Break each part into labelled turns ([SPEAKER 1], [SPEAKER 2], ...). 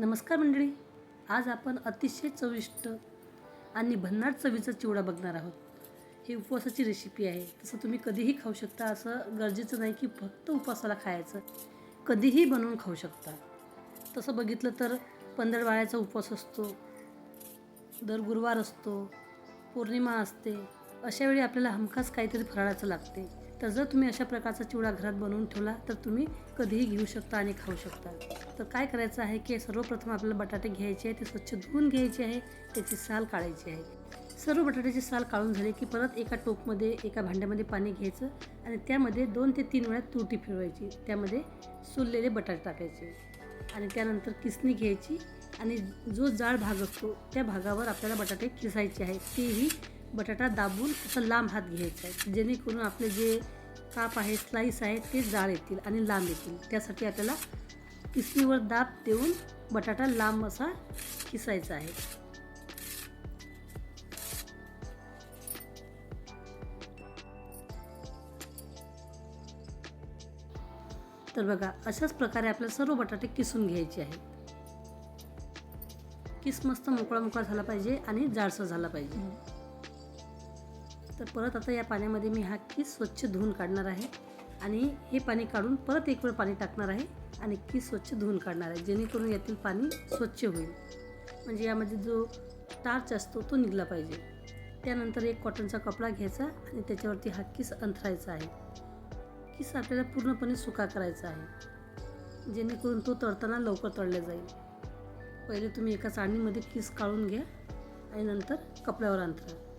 [SPEAKER 1] नमस्कार मंडळी आज आपण अतिशय चविष्ट आणि भन्नाट चवीचा चिवडा बघणार आहोत. ही उपवासाची रेसिपी आहे. तसं तुम्ही कधीही खाऊ शकता. असं गरजेचं नाही की फक्त उपवासाला खायचं. कधीही बनवून खाऊ शकता. तसं बघितलं तर पंधरवाळ्याचा उपवास असतो. दर गुरुवार असतो. पौर्णिमा असते. अशावेळी आपल्याला हमखास काहीतरी फराळाचं लागते. तर जर तुम्ही अशा प्रकारचा चिवडा घरात बनवून ठेवला तर तुम्ही कधीही घेऊ शकता आणि खाऊ शकता. तर काय करायचं आहे की सर्वप्रथम आपल्याला बटाटे घ्यायचे आहे ते स्वच्छ धुवून घ्यायचे आहे त्याची साल काढायची आहे. सर्व बटाट्याची साल काढून झाली की परत एका टोपमध्ये एका भांड्यामध्ये पाणी घ्यायचं आणि त्यामध्ये दोन ते तीन वेळा तुरटी फिरवायची. त्यामध्ये सोललेले बटाटे टाकायचे आणि त्यानंतर किसणी घ्यायची आणि जो जाड भाग असतो त्या भागावर आपल्याला बटाटे किसायचे आहेत. तेही बटाटा दाबून असं लांब हात घ्यायचा आहे. जेणेकरून आपले जे काप आहे स्लाईस आहे ते जाड येतील आणि लांब येतील. त्यासाठी आपल्याला किसणीवर दाब देऊन बटाटा लांब असा किसायचा आहे. तर बघा अशाच प्रकारे आपल्याला सर्व बटाटे किसून घ्यायचे आहेत. किस मस्त मोकळा मोकळा झाला पाहिजे आणि जाडसर झाला पाहिजे. तर परत आता या पाण्यामध्ये मी हा किस स्वच्छ धुवून काढणार आहे. आणि हे पाणी काढून परत एक वेळ पाणी टाकणार आहे आणि किस स्वच्छ धुवून काढणार आहे जेणेकरून यातील पाणी स्वच्छ होईल. म्हणजे यामध्ये जो टार्च असतो तो निघला पाहिजे. त्यानंतर एक कॉटनचा कपडा घ्यायचा आणि त्याच्यावरती हा किस अंथरायचा आहे. किस आपल्याला पूर्णपणे सुका करायचा आहे जेणेकरून तो तळताना लवकर तळला जाईल. पहिले तुम्ही एका चाळणीमध्ये किस काढून घ्या आणि नंतर कपड्यावर अंथरा.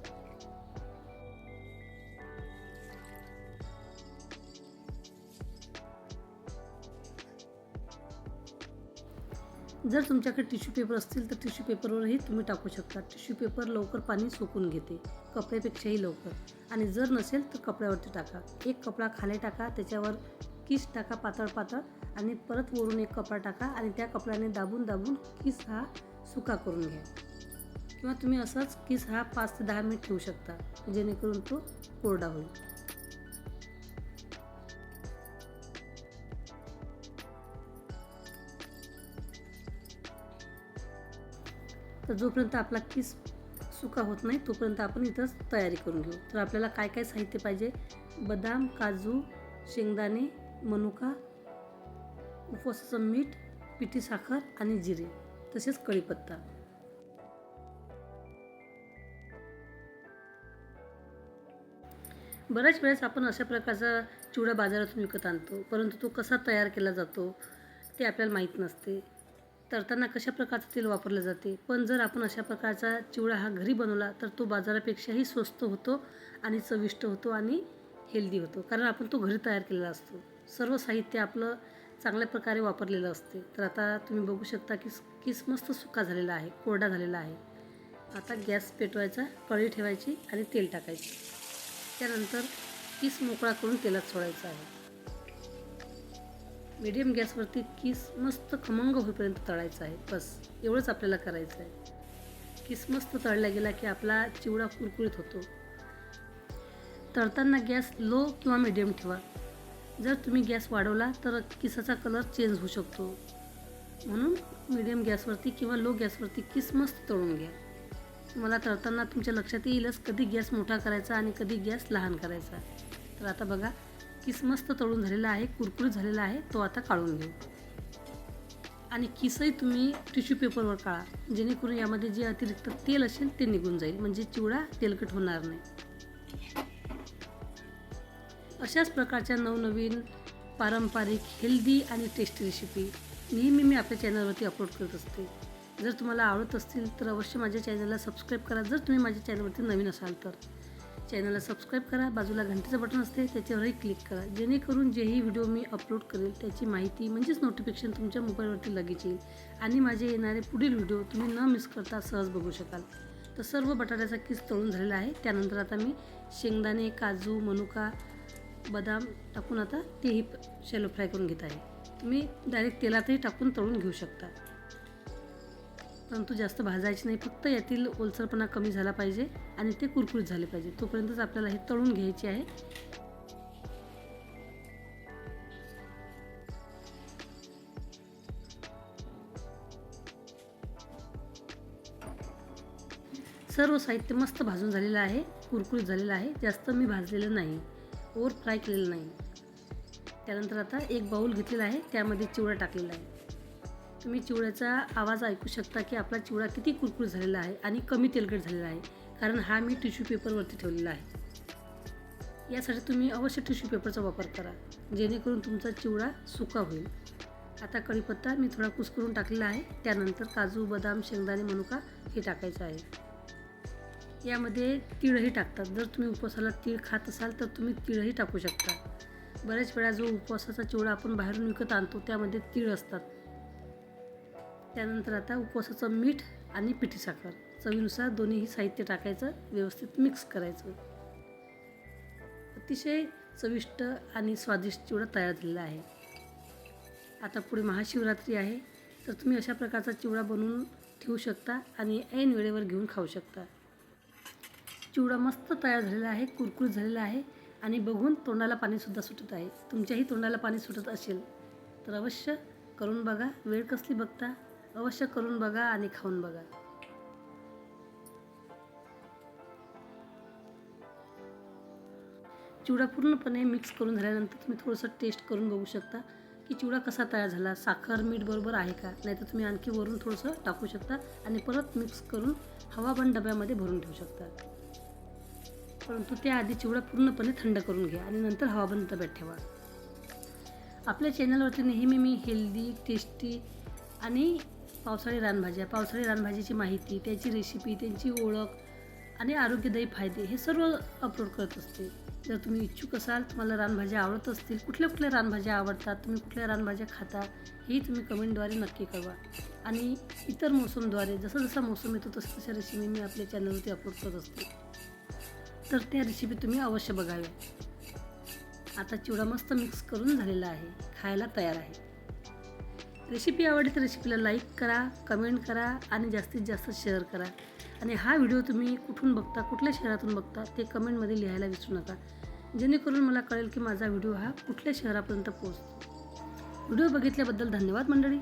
[SPEAKER 1] जर तुमच्याकडे टिश्यू पेपर असतील तर टिश्यू पेपरवरही तुम्ही टाकू शकता. टिश्यू पेपर लवकर पाणी सोकून घेते. कपड्यापेक्षाही लवकर. आणि जर नसेल तर कपड्यावरती टाका. एक कपडा खाली टाका त्याच्यावर किस टाका पातळ पातळ आणि परत वरून एक कपडा टाका आणि त्या कपड्याने दाबून दाबून किस हा सुका करून घ्या. किंवा तुम्ही असाच किस हा पाच ते दहा मिनिट ठेवू शकता जेणेकरून तो कोरडा होईल. तर जोपर्यंत आपला किस सुका होत नाही तोपर्यंत आपण इथंच तयारी करून घेऊ. तर आपल्याला काय काय साहित्य पाहिजे? बदाम काजू शेंगदाणे मनुका उपवासाचं मीठ पिठी साखर आणि जिरे तसेच कढीपत्ता. बऱ्याच वेळेस आपण अशा प्रकारचा चिवडा बाजारातून विकत आणतो परंतु तो कसा तयार केला जातो ते आपल्याला माहीत नसते. तरताना कशा प्रकारचं तेल वापरलं जाते? पण जर आपण अशा प्रकारचा चिवडा हा घरी बनवला तर तो बाजारापेक्षाही स्वस्त होतो आणि चविष्ट होतो आणि हेल्दी होतो. कारण आपण तो घरी तयार केलेला असतो. सर्व साहित्य आपलं चांगल्या प्रकारे वापरलेलं असते. तर आता तुम्ही बघू शकता की किस मस्त सुका झालेला आहे कोरडा झालेला आहे. आता गॅस पेटवायचा कळी ठेवायची आणि तेल टाकायचे. त्यानंतर किस मोकळा करून तेलात सोडायचा आहे. मिडियम गॅसवरती किस मस्त खमंग होईपर्यंत तळायचं आहे. बस एवढंच आपल्याला करायचं आहे. किस मस्त तळला गेला की आपला चिवडा कुरकुरीत होतो. तळताना गॅस लो किंवा मिडियम ठेवा. जर तुम्ही गॅस वाढवला तर किसाचा कलर चेंज होऊ शकतो. म्हणून मीडियम गॅसवरती किंवा लो गॅसवरती किस मस्त तळून घ्या. मला तळताना तुमच्या लक्षात येईलच कधी गॅस मोठा करायचा आणि कधी गॅस लहान करायचा. तर आता बघा किसमस्त तळून झालेला आहे कुरकुरीत झालेला आहे तो आता काढून घेऊ. आणि किसही तुम्ही टिश्यू पेपरवर काढा जेणेकरून यामध्ये जे अतिरिक्त तेल असेल ते निघून जाईल म्हणजे चिवडा तेलकट होणार नाही. अशाच प्रकारच्या नवनवीन पारंपरिक हेल्दी आणि टेस्टी रेसिपी नेहमी मी आपल्या चॅनलवरती अपलोड करत असते. जर तुम्हाला आवडत असतील तर अवश्य माझ्या चॅनलला सबस्क्राईब करा. जर तुम्ही माझ्या चॅनलवरती नवीन असाल तर. चॅनलला सबस्क्राईब करा बाजूला घंटेचं बटन असते त्याच्यावरही क्लिक करा. जेणेकरून जेही व्हिडिओ मी अपलोड करेल त्याची माहिती म्हणजेच नोटिफिकेशन तुमच्या मोबाईलवरती लगेच येईल. आणि माझे येणारे पुढील व्हिडिओ तुम्ही न मिस करता सहज बघू शकाल. तर सर्व बटाट्याचा किस तळून झालेला आहे. त्यानंतर आता मी शेंगदाणे काजू मनुका बदाम टाकून आता तेही शॅलो फ्राय करून घेत आहे. तुम्ही डायरेक्ट तेलातही टाकून तळून घेऊ शकता. परंतु जास्त भाजायचे नाही फक्त यातील ओलसरपणा कमी झाला पाहिजे आणि ते कुरकुरीत झाले पाहिजे. तोपर्यंतच आपल्याला हे तळून घ्यायचे आहे. सर्व साहित्य मस्त भाजून झालेलं आहे कुरकुरीत झालेलं आहे जास्त मी भाजलेलं नाही ओवर फ्राय केलेलं नाही. त्यानंतर आता एक बाऊल घेतलेला आहे त्यामध्ये चिवडा टाकलेला आहे. तुम्ही चिवड्याचा आवाज ऐकू शकता की आपला चिवडा किती कुरकुर झालेला आहे आणि कमी तेलकट झालेला आहे कारण हा मी टिश्यू पेपरवरती ठेवलेला आहे. यासाठी तुम्ही अवश्य टिश्यू पेपरचा वापर करा जेणेकरून तुमचा चिवडा सुका होईल. आता कढीपत्ता मी थोडा कुस्करून टाकलेला आहे त्यानंतर काजू बदाम शेंगदाणे मनुका हे टाकायचं आहे. यामध्ये तिळही टाकतात. जर तुम्ही उपवासाला तीळ खात असाल तर तुम्ही तिळही टाकू शकता. बऱ्याच वेळा जो उपवासाचा चिवडा आपण बाहेरून विकत आणतो त्यामध्ये तीळ असतात. त्यानंतर आता उपवासाचं मीठ आणि पिठी साखर. चवीनुसार दोन्हीही साहित्य टाकायचं व्यवस्थित मिक्स करायचं. अतिशय चविष्ट आणि स्वादिष्ट चिवडा तयार झालेला आहे. आता पुढे महाशिवरात्री आहे तर तुम्ही अशा प्रकारचा चिवडा बनवून ठेवू शकता आणि ऐन वेळेवर घेऊन खाऊ शकता. चिवडा मस्त तयार झालेला आहे कुरकुरीत झालेला आहे आणि बघून तोंडाला पाणीसुद्धा सुटत आहे. तुमच्याही तोंडाला पाणी सुटत असेल तर अवश्य करून बघा. वेळ कसली बघता? अवश्य करून बघा आणि खाऊन बघा. चिवडा पूर्णपणे मिक्स करून झाल्यानंतर तुम्ही थोडंसं टेस्ट करून बघू शकता की चिवडा कसा तयार झाला साखर मीठ बरोबर आहे का? नाहीतर तुम्ही आणखी वरून थोडंसं टाकू शकता आणि परत मिक्स करून हवाबंद डब्यामध्ये भरून ठेवू शकता. परंतु त्याआधी चिवडा पूर्णपणे थंड करून घ्या आणि नंतर हवाबंद डब्यात ठेवा. आपल्या चॅनलवरती नेहमी मी हेल्दी टेस्टी आणि पावसाळी रानभाज्या पावसाळी रानभाजीची माहिती त्याची रेसिपी त्यांची ओळख आणि आरोग्यदायी फायदे हे सर्व अपलोड करत असते. जर तुम्ही इच्छुक असाल तुम्हाला रानभाज्या आवडत असतील कुठल्या कुठल्या रानभाज्या आवडतात तुम्ही कुठल्या रानभाज्या खाता हेही तुम्ही कमेंटद्वारे नक्की कळवा. आणि इतर मोसमद्वारे जसं जसा मोसम येतो तसं तशा रेसिपी मी आपल्या चॅनलवरती अपलोड करत असते. तर त्या रेसिपी तुम्ही अवश्य बघाव्या. आता चिवडा मस्त मिक्स करून झालेला आहे. खायला तयार आहे. रेसिपी आवडली तर रेसिपीला लाईक करा कमेंट करा आणि जास्तीत जास्त शेअर करा. आणि हा व्हिडिओ तुम्ही कुठून बघता कुठल्या शहरातून बघता ते कमेंटमध्ये लिहायला विसरू नका. जेणेकरून मला कळेल की माझा व्हिडिओ हा कुठल्या शहरापर्यंत पोहोचतो. व्हिडिओ बघितल्याबद्दल धन्यवाद मंडळी.